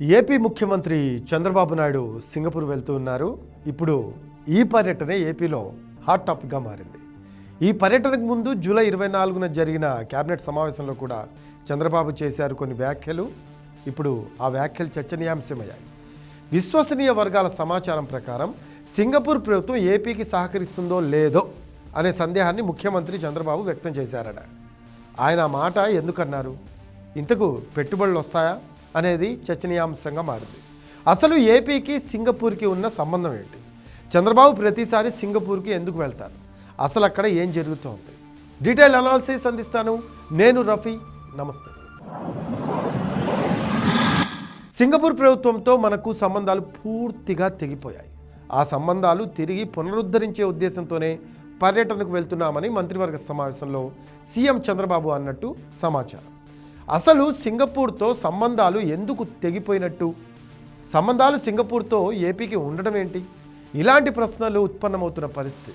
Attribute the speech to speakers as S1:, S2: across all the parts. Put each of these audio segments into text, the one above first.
S1: AP ముఖ్యమంత్రి Chandrababu Naidu Singapore వెళ్తూ ఉన్నారు. ఇప్పుడు ఈ పర్యటన ఏపీలో హాట్ టాపిక్గా మారింది. ఈ పర్యటనకు ముందు జూలై ఇరవై నాలుగున జరిగిన కేబినెట్ సమావేశంలో కూడా చంద్రబాబు చేశారు కొన్ని వ్యాఖ్యలు. ఇప్పుడు ఆ వ్యాఖ్యలు చర్చనీయాంశమయ్యాయి. విశ్వసనీయ వర్గాల సమాచారం ప్రకారం సింగపూర్ ప్రభుత్వం ఏపీకి సహకరిస్తుందో లేదో అనే సందేహాన్ని ముఖ్యమంత్రి చంద్రబాబు వ్యక్తం చేశారట. ఆయన మాట ఎందుకన్నారు? ఇంతకు పెట్టుబడులు వస్తాయా? అనేది చర్చనీయాంశంగా మారింది. అసలు ఏపీకి సింగపూర్కి ఉన్న సంబంధం ఏంటి? చంద్రబాబు ప్రతిసారి సింగపూర్కి ఎందుకు వెళ్తారు? అసలు అక్కడ ఏం జరుగుతోంది? డీటెయిల్ అనాలిసిస్ అందిస్తాను. నేను రఫీ. నమస్తే. సింగపూర్ ప్రభుత్వంతో మనకు సంబంధాలు పూర్తిగా తెగిపోయాయి. ఆ సంబంధాలు తిరిగి పునరుద్ధరించే ఉద్దేశంతోనే పర్యటనకు వెళ్తున్నామని మంత్రివర్గ సమావేశంలో సీఎం చంద్రబాబు అన్నట్టు సమాచారం. అసలు సింగపూర్తో సంబంధాలు ఎందుకు తెగిపోయినట్టు? సంబంధాలు సింగపూర్తో ఏపీకి ఉండడం ఏంటి? ఇలాంటి ప్రశ్నలు ఉత్పన్నమవుతున్న పరిస్థితి.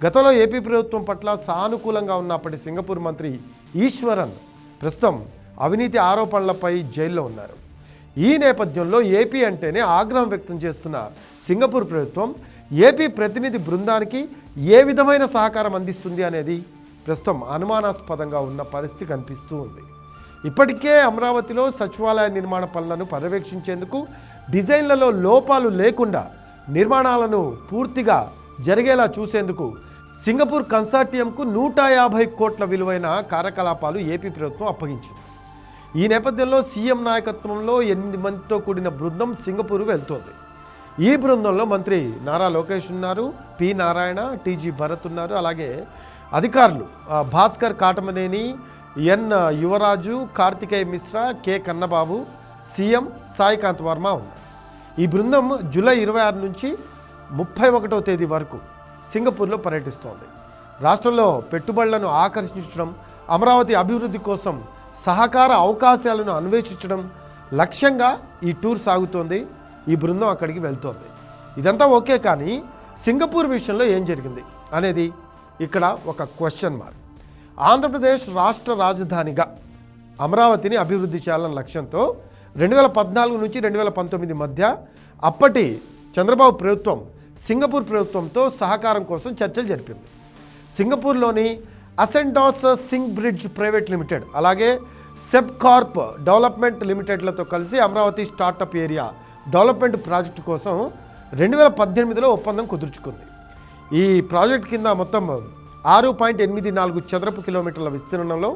S1: గతంలో ఏపీ ప్రభుత్వం పట్ల సానుకూలంగా ఉన్న అప్పటి సింగపూర్ మంత్రి ఈశ్వరన్ ప్రస్తుతం అవినీతి ఆరోపణలపై జైల్లో ఉన్నారు. ఈ నేపథ్యంలో ఏపీ అంటేనే ఆగ్రహం వ్యక్తం చేస్తున్న సింగపూర్ ప్రభుత్వం ఏపీ ప్రతినిధి బృందానికి ఏ విధమైన సహకారం అందిస్తుంది అనేది ప్రస్తుతం అనుమానాస్పదంగా ఉన్న పరిస్థితి కనిపిస్తూ ఉంది. ఇప్పటికే అమరావతిలో సచివాలయ నిర్మాణ పనులను పర్యవేక్షించేందుకు డిజైన్లలో లోపాలు లేకుండా నిర్మాణాలను పూర్తిగా జరిగేలా చూసేందుకు సింగపూర్ కన్సార్టియంకు నూట యాభై కోట్ల విలువైన కార్యకలాపాలు ఏపీ ప్రభుత్వం అప్పగించింది. ఈ నేపథ్యంలో సీఎం నాయకత్వంలో ఎనిమిది మందితో కూడిన బృందం సింగపూర్ వెళ్తోంది. ఈ బృందంలో మంత్రి నారా లోకేష్ ఉన్నారు పి నారాయణ టీజీ భరత్ ఉన్నారు. అలాగే అధికారులు Bhaskar Katamaneni N Yuvaraju Karthikeya Mishra K Kannababu CM Saikanth Varma ఉన్నారు. ఈ బృందం జూలై ఇరవై ఆరు నుంచి ముప్పై ఒకటో తేదీ వరకు సింగపూర్లో పర్యటిస్తోంది. రాష్ట్రంలో పెట్టుబడులను ఆకర్షించడం అమరావతి అభివృద్ధి కోసం సహకార అవకాశాలను అన్వేషించడం లక్ష్యంగా ఈ టూర్ సాగుతోంది ఈ బృందం అక్కడికి వెళ్తోంది. ఇదంతా ఓకే కానీ సింగపూర్ విషయంలో ఏం జరిగింది అనేది ఇక్కడ ఒక క్వశ్చన్ మార్క్. ఆంధ్రప్రదేశ్ రాష్ట్ర రాజధానిగా అమరావతిని అభివృద్ధి చేయాలన్న లక్ష్యంతో రెండు వేల పద్నాలుగు నుంచి రెండు వేల పంతొమ్మిది మధ్య అప్పటి చంద్రబాబు ప్రభుత్వం సింగపూర్ ప్రభుత్వంతో సహకారం కోసం చర్చలు జరిపింది. సింగపూర్లోని Ascendas Singbridge private limited అలాగే సెబ్కార్ప్ డెవలప్మెంట్ లిమిటెడ్లతో కలిసి Amaravati startup area development project కోసం రెండు వేల పద్దెనిమిదిలో ఒప్పందం కుదుర్చుకుంది. ఈ ప్రాజెక్ట్ కింద మొత్తం ఆరు పాయింట్ ఎనిమిది నాలుగు చదరపు కిలోమీటర్ల విస్తీర్ణంలో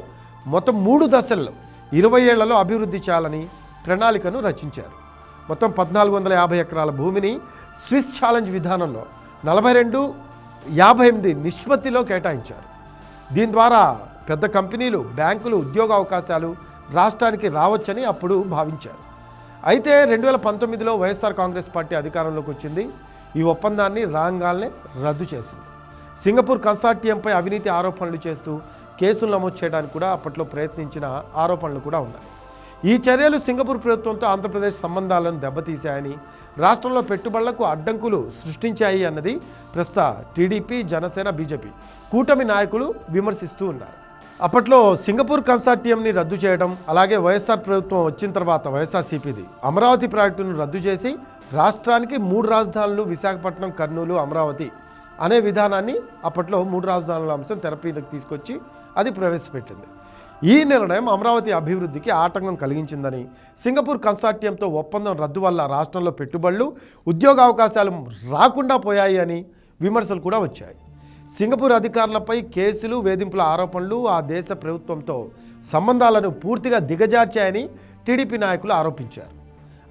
S1: మొత్తం మూడు దశల్లో ఇరవై ఏళ్ళలో అభివృద్ధి చేయాలని ప్రణాళికను రచించారు. మొత్తం పద్నాలుగు వందల యాభై ఎకరాల భూమిని స్విస్ ఛాలెంజ్ విధానంలో నలభై రెండు యాభై ఎనిమిది నిష్పత్తిలో కేటాయించారు. దీని ద్వారా పెద్ద కంపెనీలు బ్యాంకులు ఉద్యోగ అవకాశాలు రాష్ట్రానికి రావచ్చని అప్పుడు భావించారు. అయితే రెండు వేల పంతొమ్మిదిలో వైఎస్ఆర్ కాంగ్రెస్ పార్టీ అధికారంలోకి వచ్చింది. ఈ ఒప్పందాన్ని రాంగాల్నే రద్దు చేసింది. సింగపూర్ కన్సార్టియంపై అవినీతి ఆరోపణలు చేస్తూ కేసులు నమోదు చేయడానికి కూడా అప్పట్లో ప్రయత్నించిన ఆరోపణలు కూడా ఉన్నాయి. ఈ చర్యలు సింగపూర్ ప్రభుత్వంతో ఆంధ్రప్రదేశ్ సంబంధాలను దెబ్బతీశాయని రాష్ట్రంలో పెట్టుబడులకు అడ్డంకులు సృష్టించాయి అన్నది ప్రస్తుత టీడీపీ జనసేన బీజేపీ కూటమి నాయకులు విమర్శిస్తూ ఉన్నారు. అప్పట్లో సింగపూర్ కన్సార్టియంని రద్దు చేయడం అలాగే వైఎస్ఆర్ ప్రభుత్వం వచ్చిన తర్వాత వైఎస్ఆర్సీపీది అమరావతి ప్రాజెక్టును రద్దు చేసి రాష్ట్రానికి మూడు రాజధానులు విశాఖపట్నం కర్నూలు అమరావతి అనే విధానాన్ని అప్పట్లో మూడు రాజధానుల అంశం తెర తీసుకొచ్చి అది ప్రవేశపెట్టింది. ఈ నిర్ణయం అమరావతి అభివృద్ధికి ఆటంకం కలిగించిందని సింగపూర్ కన్సార్టియంతో ఒప్పందం రద్దు వల్ల రాష్ట్రంలో పెట్టుబడులు ఉద్యోగ అవకాశాలు రాకుండా పోయాయి అని విమర్శలు కూడా వచ్చాయి. సింగపూర్ అధికారులపై కేసులు వేధింపుల ఆరోపణలు ఆ దేశ ప్రభుత్వంతో సంబంధాలను పూర్తిగా దిగజార్చాయని టీడీపీ నాయకులు ఆరోపించారు.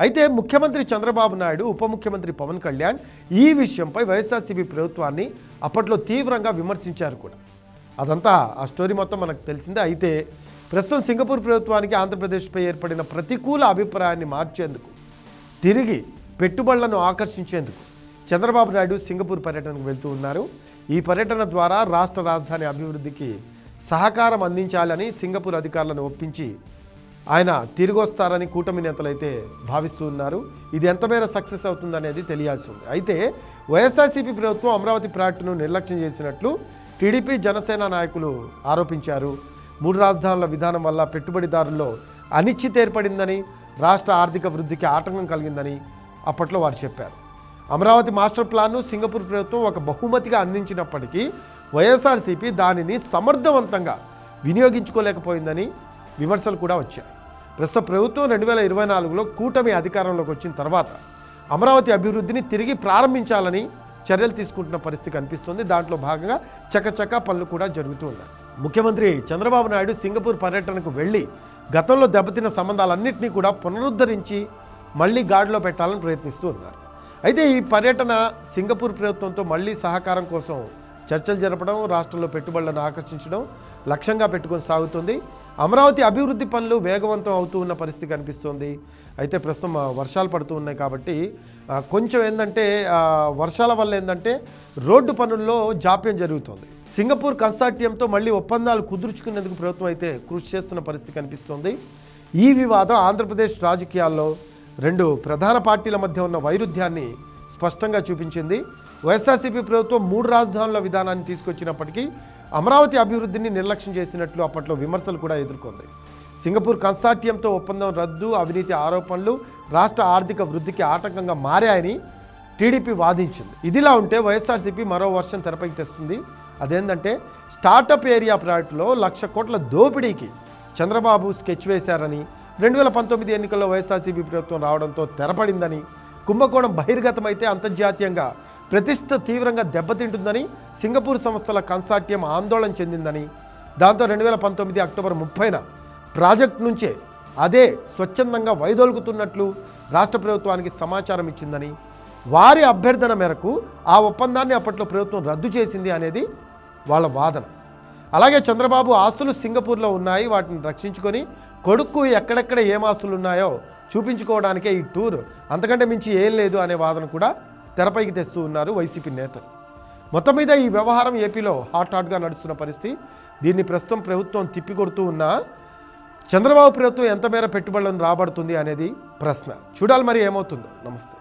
S1: అయితే ముఖ్యమంత్రి చంద్రబాబు నాయుడు ఉప ముఖ్యమంత్రి పవన్ కళ్యాణ్ ఈ విషయంపై వైఎస్ఆర్సీపీ ప్రభుత్వాన్ని అప్పట్లో తీవ్రంగా విమర్శించారు కూడా. అదంతా ఆ స్టోరీ మొత్తం మనకు తెలిసిందే. అయితే ప్రస్తుతం సింగపూర్ ప్రభుత్వానికి ఆంధ్రప్రదేశ్పై ఏర్పడిన ప్రతికూల అభిప్రాయాన్ని మార్చేందుకు తిరిగి పెట్టుబడులను ఆకర్షించేందుకు చంద్రబాబు నాయుడు సింగపూర్ పర్యటనకు వెళ్తూ ఉన్నారు. ఈ పర్యటన ద్వారా రాష్ట్ర రాజధాని అభివృద్ధికి సహకారం అందించాలని సింగపూర్ అధికారులను ఒప్పించి ఆయన తిరిగి వస్తారని కూటమి నేతలు అయితే భావిస్తూ ఉన్నారు. ఇది ఎంతమేర సక్సెస్ అవుతుందనేది తెలియాల్సి ఉంది. అయితే వైఎస్ఆర్సీపీ ప్రభుత్వం అమరావతి ప్రాజెక్టును నిర్లక్ష్యం చేసినట్లు టీడీపీ జనసేన నాయకులు ఆరోపించారు. మూడు రాజధానుల విధానం వల్ల పెట్టుబడిదారుల్లో అనిశ్చిత ఏర్పడిందని రాష్ట్ర ఆర్థిక వృద్ధికి ఆటంకం కలిగిందని అప్పట్లో వారు చెప్పారు. అమరావతి మాస్టర్ ప్లాన్ను సింగపూర్ ప్రభుత్వం ఒక బహుమతిగా అందించినప్పటికీ వైఎస్ఆర్సీపీ దానిని సమర్థవంతంగా వినియోగించుకోలేకపోయిందని విమర్శలు కూడా వచ్చాయి. ప్రస్తుత ప్రభుత్వం రెండు వేల ఇరవై నాలుగులో కూటమి అధికారంలోకి వచ్చిన తర్వాత అమరావతి అభివృద్ధిని తిరిగి ప్రారంభించాలని చర్యలు తీసుకుంటున్న పరిస్థితి కనిపిస్తుంది. దాంట్లో భాగంగా చకచక పనులు కూడా జరుగుతూ ఉన్నాయి. ముఖ్యమంత్రి చంద్రబాబు నాయుడు సింగపూర్ పర్యటనకు వెళ్ళి గతంలో దెబ్బతిన్న సంబంధాలన్నింటినీ కూడా పునరుద్ధరించి మళ్ళీ గాడిలో పెట్టాలని ప్రయత్నిస్తూ ఉన్నారు. అయితే ఈ పర్యటన సింగపూర్ ప్రభుత్వంతో మళ్ళీ సహకారం కోసం చర్చలు జరపడం రాష్ట్రంలో పెట్టుబడులను ఆకర్షించడం లక్ష్యంగా పెట్టుకొని సాగుతుంది. అమరావతి అభివృద్ధి పనులు వేగవంతం అవుతూ ఉన్న పరిస్థితి కనిపిస్తుంది. అయితే ప్రస్తుతం వర్షాలు పడుతూ ఉన్నాయి కాబట్టి కొంచెం ఏంటంటే వర్షాల వల్ల ఏంటంటే రోడ్డు పనుల్లో జాప్యం జరుగుతుంది. సింగపూర్ కన్సార్టియంతో మళ్ళీ ఒప్పందాలు కుదుర్చుకునేందుకు ప్రభుత్వం అయితే కృషి చేస్తున్న పరిస్థితి కనిపిస్తుంది. ఈ వివాదం ఆంధ్రప్రదేశ్ రాజకీయాల్లో రెండు ప్రధాన పార్టీల మధ్య ఉన్న వైరుధ్యాన్ని స్పష్టంగా చూపించింది. వైఎస్ఆర్సీపీ ప్రభుత్వం మూడు రాజధానుల విధానాన్ని తీసుకొచ్చినప్పటికీ అమరావతి అభివృద్ధిని నిర్లక్ష్యం చేసినట్లు అప్పట్లో విమర్శలు కూడా ఎదుర్కొంది. సింగపూర్ కన్సార్టియంతో ఒప్పందం రద్దు అవినీతి ఆరోపణలు రాష్ట్ర ఆర్థిక వృద్ధికి ఆటంకంగా మారాయని టీడీపీ వాదించింది. ఇదిలా ఉంటే వైఎస్ఆర్సీపీ మరో వర్షం తెరపైకి తెస్తుంది. అదేంటంటే స్టార్టప్ ఏరియా ప్రాజెక్టులో లక్ష కోట్ల దోపిడీకి చంద్రబాబు స్కెచ్ వేశారని రెండు వేల పంతొమ్మిది ఎన్నికల్లో వైఎస్ఆర్సీపీ ప్రభుత్వం రావడంతో తెరపడిందని కుంభకోణం బహిర్గతమైతే అంతర్జాతీయంగా ప్రతిష్ట తీవ్రంగా దెబ్బతింటుందని సింగపూర్ సంస్థల కన్సార్టియం ఆందోళన చెందిందని. దాంతో రెండు వేల పంతొమ్మిది అక్టోబర్ ముప్పైన ప్రాజెక్ట్ నుంచే అదే స్వచ్ఛందంగా వైదొలుగుతున్నట్లు రాష్ట్ర ప్రభుత్వానికి సమాచారం ఇచ్చిందని. వారి అభ్యర్థన మేరకు ఆ ఒప్పందాన్ని అప్పట్లో ప్రభుత్వం రద్దు చేసింది అనేది వాళ్ళ వాదన. అలాగే చంద్రబాబు ఆస్తులు సింగపూర్లో ఉన్నాయి వాటిని రక్షించుకొని కొడుకు ఎక్కడెక్కడ ఏం ఆస్తులు ఉన్నాయో చూపించుకోవడానికే ఈ టూర్. అంతకంటే మించి ఏం లేదు అనే వాదన కూడా తెరపైకి తెస్తూ ఉన్నారు వైసీపీ నేతలు మొత్తం మీద ఈ వ్యవహారం ఏపీలో హాట్ హాట్గా నడుస్తున్న పరిస్థితి. దీన్ని ప్రస్తుతం ప్రభుత్వం తిప్పికొడుతూ ఉన్నా చంద్రబాబు ప్రభుత్వం ఎంత మేర పెట్టుబడులను రాబడుతుంది అనేది ప్రశ్న. చూడాలి మరి ఏమవుతుందో. నమస్తే.